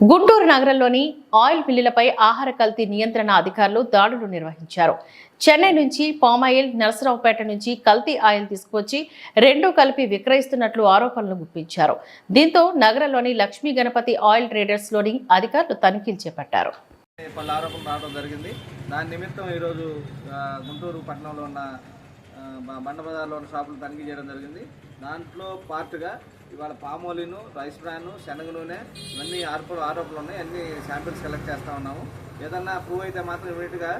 గుంటూరు నగరంలోని ఆయిల్ మిల్లులపై ఆహార కల్తీ నియంత్రణ అధికారులు దాడులు నిర్వహించారు. చెన్నై నుంచి పామాయిల్ నరసరావుపేట నుంచి కల్తీ ఆయిల్ తీసుకువచ్చి రెండూ కలిపి విక్రయిస్తున్నట్లు ఆరోపణలు గుప్పించారు. దీంతో నగరంలోని లక్ష్మీ గణపతి ఆయిల్ ట్రేడర్స్లోని అధికారులు తనిఖీలు చేపట్టారు. పలు ఆరోపణలు రావడం జరిగింది. దాని నిమిత్తం ఈరోజు గుంటూరు పట్టణంలో ఉన్న బండ బజార్లో ఉన్న షాపులు తనిఖీ చేయడం జరిగింది. దాంట్లో పార్ట్గా ఇవాళ పామోలిను రైస్ బ్రాన్ శనగ నూనె ఇవన్నీ ఆరోపణలు ఆరోపణలు ఉన్నాయి. అన్ని శాంపిల్స్ కలెక్ట్ చేస్తూ ఉన్నాము. ఏదన్నా ప్రూవ్ అయితే మాత్రం ఇమీడియట్గా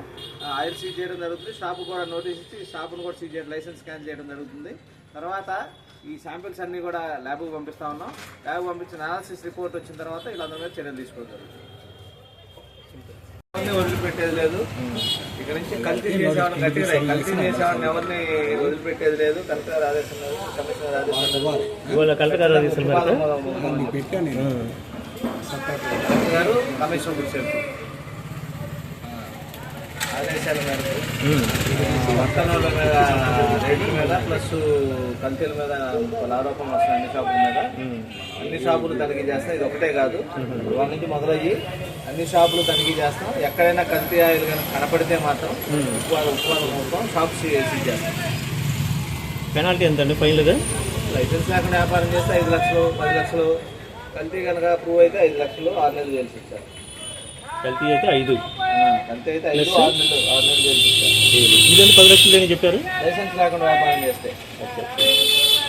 ఆయిల్ సీజ్ చేయడం జరుగుతుంది. షాపు కూడా నోటీస్ ఇచ్చి షాపును కూడా సీజ్ చేయడం. లైసెన్స్ క్యాన్సిల్ చేయడం జరుగుతుంది. తర్వాత ఈ శాంపిల్స్ అన్నీ కూడా ల్యాబ్కి పంపిస్తా ఉన్నాం. ల్యాబ్ పంపించిన అనాలిసిస్ రిపోర్ట్ వచ్చిన తర్వాత వీళ్ళందరి మీద చర్యలు తీసుకోవడం జరుగుతుంది. వదిలిపెట్టేది లేదు. ఇక నుంచి కల్తీ చేసేవాడిని గట్టిగా రాయి. కల్తీ చేసేవాడిని ఎవరిని వదిలిపెట్టేది లేదు. కలెక్టర్ ఆదేశం లేదు కమిషనర్ ఆదేశం కలెక్టర్ గారు కమిషనర్ కూర్చోండి ఆదేశాల మేరకు. వర్తనాల మీద రేట్ల మీద ప్లస్ కల్తీల మీద ఆరోపణలు వస్తున్నాయి అన్ని షాపుల మీద. అన్ని షాపులు తనిఖీ చేస్తాం ఇది ఒకటే కాదు. వాళ్ళ నుంచి మొదలయ్యి అన్ని షాపులు తనిఖీ చేస్తాం. ఎక్కడైనా కల్తీ ఆయిల్ కనుక కనపడితే మాత్రం ఉప్పు ఉప్పు మొత్తం షాప్ సీజ్ చేస్తాం పెనాల్టీ ఎంత అండి ఫైనల్గా లైసెన్స్ లేకుండా వ్యాపారం చేస్తే ఐదు లక్షలు పది లక్షలు. కల్తీ కనుక ప్రూవ్ అయితే ఐదు లక్షలు ఆరు నెలలు జైలు శిక్ష కల్తీ అయితే ఐదు. కల్తీ అయితే ఐదు ఆరు నెలలు ఆరు నెలలు శిక్ష ఇదంతా పది లక్షలు అని చెప్పారు? లైసెన్స్ లేకుండా వ్యాపారం చేస్తే. ఓకే.